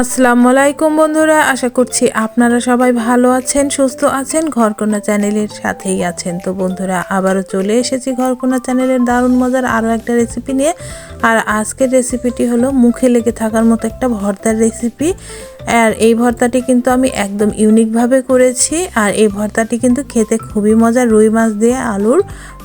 আসসালামু আলাইকুম বন্ধুরা, আশা করছি আপনারা সবাই ভালো আছেন, সুস্থ আছেন ঘরকোনা চ্যানেলের সাথেই আছেন। তো বন্ধুরা, আবারও চলে এসেছি ঘরকোনা চ্যানেলের দারুণ মজার আরও একটা রেসিপি নিয়ে। আর আজকের রেসিপিটি হলো মুখে লেগে থাকার মতো একটা ভর্তার রেসিপি আর এই ভর্তাটি কিন্তু আমি একদম ইউনিকভাবে করেছি। আর এই ভর্তাটি কিন্তু খেতে খুবই মজা রুই মাছ দিয়ে আলুর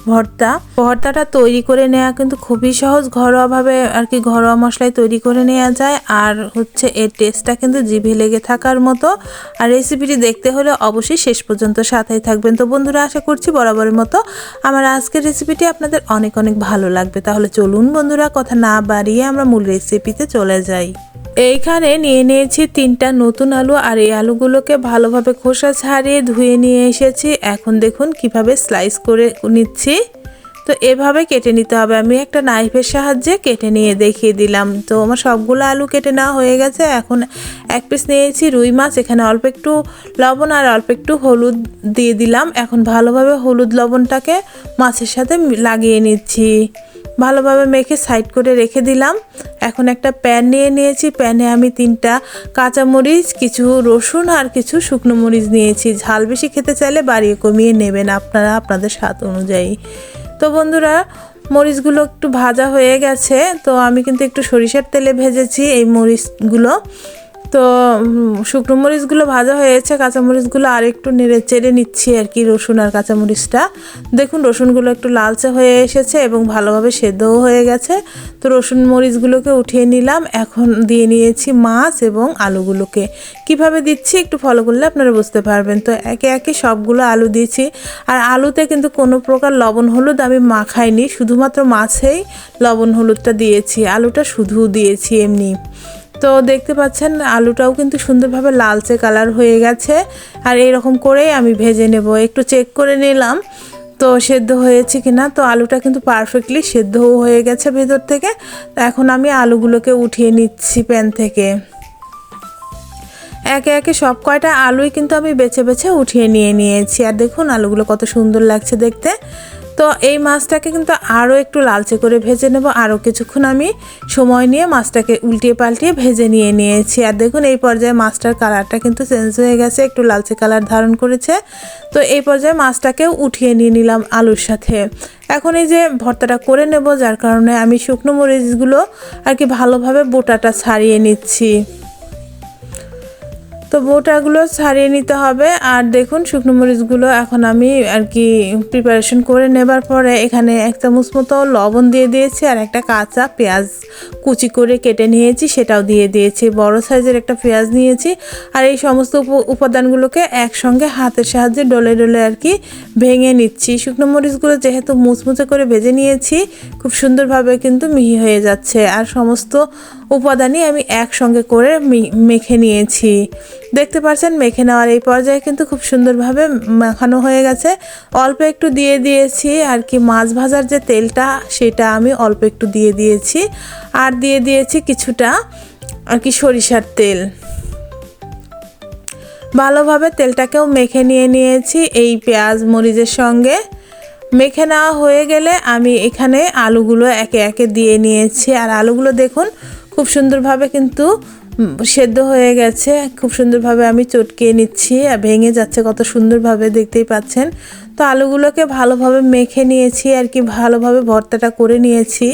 ভর্তা। ভর্তাটা তৈরি করে নেওয়া কিন্তু খুবই সহজ, ঘরোয়াভাবে আর কি ঘরোয়া মশলায় তৈরি করে নেওয়া যায়। আর হচ্ছে এর টেস্টটা কিন্তু জিভে লেগে থাকার মতো। আর রেসিপিটি দেখতে হলে অবশ্যই শেষ পর্যন্ত সাথেই থাকবেন। তো বন্ধুরা, আশা করছি বরাবরের মতো আমার আজকের রেসিপিটি আপনাদের অনেক অনেক ভালো লাগবে। তাহলে চলুন বন্ধুরা, কথা না বাড়িয়ে আমরা মূল রেসিপিতে চলে যাই। এইখানে নিয়ে নিয়েছি তিনটা নতুন আলু আর এই আলুগুলোকে ভালোভাবে খোসা ছাড়িয়ে ধুয়ে নিয়ে এসেছি। এখন দেখুন কীভাবে স্লাইস করে নিচ্ছি। তো এভাবে কেটে নিতে হবে। আমি একটা নাইফের সাহায্যে কেটে নিয়ে দেখিয়ে দিলাম। তো আমার সবগুলো আলু কেটে নেওয়া হয়ে গেছে। এখন এক পিস নিয়েছি রুই মাছ। এখানে অল্প একটু লবণ আর অল্প একটু হলুদ দিয়ে দিলাম। এখন ভালোভাবে হলুদ লবণটাকে মাছের সাথে লাগিয়ে নিচ্ছি। ভালোভাবে মেখে সাইড করে রেখে দিলাম। এখন একটা প্যান নিয়ে নিয়েছি। প্যানে আমি তিনটা কাঁচামরিচ, কিছু রসুন আর কিছু শুকনো মরিচ নিয়েছি। ঝাল বেশি খেতে চাইলে বাড়িয়ে কমিয়ে নেবেন আপনারা আপনাদের স্বাদ অনুযায়ী। তো বন্ধুরা, মরিচগুলো একটু ভাজা হয়ে গেছে। তো আমি কিন্তু একটু সরিষার তেলে ভেজেছি এই মরিচগুলো। তো শুকনো মরিচগুলো ভাজা হয়েছে, কাঁচামরিচগুলো আর একটু নেড়ে চেড়ে নিচ্ছি আর কি, রসুন আর কাঁচামরিচটা। দেখুন, রসুনগুলো একটু লালচে হয়ে এসেছে এবং ভালোভাবে সেদ্ধও হয়ে গেছে। তো, রসুন মরিচগুলোকে উঠিয়ে নিলাম। এখন দিয়ে নিয়েছি মাছ এবং আলুগুলোকে। কীভাবে দিচ্ছি একটু ফলো করলে আপনারা বুঝতে পারবেন। তো, একে একে সবগুলো আলু দিয়েছি। আর আলুতে কিন্তু কোনো প্রকার লবণ হলুদ আমি মাখাইনি, শুধুমাত্র মাছেই লবণ হলুদটা দিয়েছি, আলুটা শুধু দিয়েছি এমনি। তো দেখতে পাচ্ছেন, আলুটাও কিন্তু সুন্দরভাবে লালচে কালার হয়ে গেছে। আর এরকম করেই আমি ভেজে নেব। একটু চেক করে নিলাম তো সেদ্ধ হয়েছে কি না তো আলুটা কিন্তু পারফেক্টলি সেদ্ধও হয়ে গেছে ভেতর থেকে। তো এখন আমি আলুগুলোকে উঠিয়ে নিচ্ছি প্যান থেকে। একে একে সব কয়টা আলুই কিন্তু আমি বেছে বেছে উঠিয়ে নিয়ে নিয়েছি। আর দেখুন, আলুগুলো কত সুন্দর লাগছে দেখতে। তো এই মাছটাকে কিন্তু আরও একটু লালচে করে ভেজে নেব। আরও কিছুক্ষণ আমি সময় নিয়ে মাছটাকে উল্টিয়ে পাল্টিয়ে ভেজে নিয়ে নিয়েছি। আর দেখুন, এই পর্যায়ে মাছটার কালারটা কিন্তু চেঞ্জ হয়ে গেছে, একটু লালচে কালার ধারণ করেছে। তো এই পর্যায়ে মাছটাকেও উঠিয়ে নিয়ে নিলাম আলুর সাথে। এখন এই যে ভর্তাটা করে নেব, যার কারণে আমি শুকনো মরিচগুলো আর কি ভালোভাবে বোটাটা ছাড়িয়ে নিচ্ছি। তো বোটাগুলো ছাড়িয়ে নিতে হবে। আর দেখুন, শুকনো মরিচগুলো এখন আমি আর কি প্রিপারেশন করে নেবার পরে এখানে এক চামচ মতো লবণ দিয়ে দিয়েছি আর একটা কাঁচা পেঁয়াজ কুচি করে কেটে নিয়েছি, সেটাও দিয়ে দিয়েছি। বড় সাইজের একটা পেঁয়াজ নিয়েছি আর এই সমস্ত উপাদানগুলোকে একসঙ্গে হাতের সাহায্যে ডলে ডলে আর কি ভেঙে নিচ্ছি। শুকনো মরিচগুলো যেহেতু মুচমুচে করে ভেজে নিয়েছি, খুব সুন্দরভাবে কিন্তু মিহি হয়ে যাচ্ছে। আর সমস্ত উপাদানই আমি একসঙ্গে করে মেখে নিয়েছি। দেখতে পাচ্ছেন মেখে নেওয়ার এই পর্যায়ে কিন্তু খুব সুন্দরভাবে মাখানো হয়ে গেছে। অল্প একটু দিয়ে দিয়েছি, আর কি মাছ ভাজার যে তেলটা, সেটা আমি অল্প একটু দিয়ে দিয়েছি। আর দিয়ে দিয়েছি কিছুটা, আর কি সরিষার তেল। ভালোভাবে তেলটাকেও মেখে নিয়ে নিয়েছি এই পেঁয়াজ মরিচের সঙ্গে। মেখে নেওয়া হয়ে গেলে আমি এখানে আলুগুলো একে একে দিয়ে নিয়েছি। আর আলুগুলো দেখুন, খুব সুন্দরভাবে কিন্তু সেদ্ধ হয়ে গেছে। খুব সুন্দরভাবে আমি চটকিয়ে নিচ্ছি। ভেঙে যাচ্ছে কত সুন্দরভাবে, দেখতেই পাচ্ছেন। তো আলুগুলোকে ভালোভাবে মেখে নিয়েছি আর কি, ভালোভাবে ভর্তাটা করে নিয়েছি।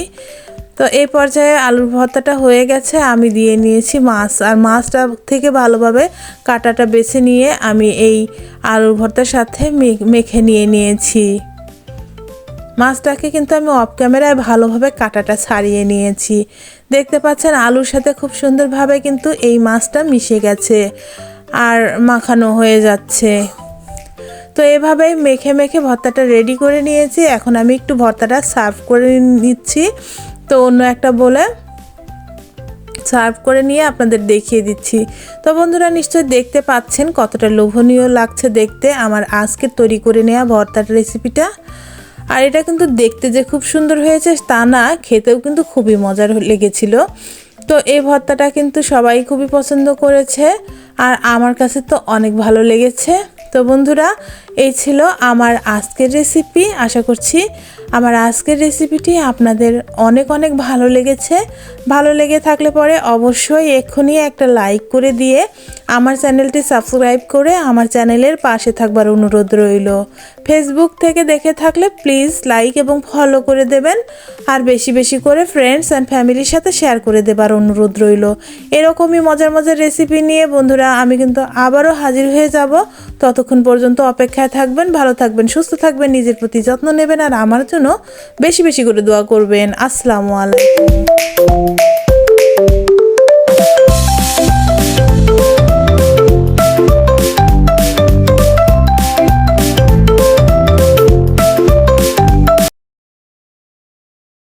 তো এই পর্যায়ে আলুর ভর্তাটা হয়ে গেছে। আমি দিয়ে নিয়েছি মাছ। আর মাছটা থেকে ভালোভাবে কাটাটা বেছে নিয়ে আমি এই আলুর ভর্তার সাথে মেখে নিয়ে নিয়েছি। মাছটাকে কিন্তু আমি অফ ক্যামেরায় ভালোভাবে কাটাটা ছাড়িয়ে নিয়েছি। দেখতে পাচ্ছেন আলুর সাথে খুব সুন্দরভাবে কিন্তু এই মাছটা মিশে গেছে আর মাখানো হয়ে যাচ্ছে। তো এভাবেই মেখে মেখে ভর্তাটা রেডি করে নিয়েছি। এখন আমি একটু ভর্তাটা সার্ভ করে নিচ্ছি। তো অন্য একটা বলে সার্ভ করে নিয়ে আপনাদের দেখিয়ে দিচ্ছি। তো বন্ধুরা নিশ্চয়ই দেখতে পাচ্ছেন কতটা লোভনীয় লাগছে দেখতে। আমার আজকে তৈরি করে নেওয়া ভর্তার রেসিপিটা আর এটা কিন্তু দেখতে যে খুব সুন্দর হয়েছে, তা না, খেতেও কিন্তু খুবই মজার লেগেছিল। তো এই ভর্তাটা কিন্তু সবাই খুবই পছন্দ করেছে, আর আমার কাছে তো অনেক ভালো লেগেছে। তো বন্ধুরা এই ছিল আমার আজকের রেসিপি আশা করছি আমার আজকের রেসিপিটি আপনাদের অনেক অনেক ভালো লেগেছে। ভালো লেগে থাকলে পরে অবশ্যই এক্ষুনি একটা লাইক করে দিয়ে আমার চ্যানেলটি সাবস্ক্রাইব করে আমার চ্যানেলের পাশে থাকবার অনুরোধ রইল। ফেসবুক থেকে দেখে থাকলে প্লিজ লাইক এবং ফলো করে দেবেন। আর বেশি বেশি করে ফ্রেন্ডস অ্যান্ড ফ্যামিলির সাথে শেয়ার করে দেবার অনুরোধ রইল। এরকমই মজার মজার রেসিপি নিয়ে বন্ধুরা, আমি কিন্তু আবারও হাজির হয়ে যাব। ততক্ষণ পর্যন্ত অপেক্ষায় থাকবেন, ভালো থাকবেন, সুস্থ থাকবেন, নিজের প্রতি যত্ন নেবেন, আর আমার জন্য বেশি বেশি করে দোয়া করবেন। আসসালামু আলাইকুম।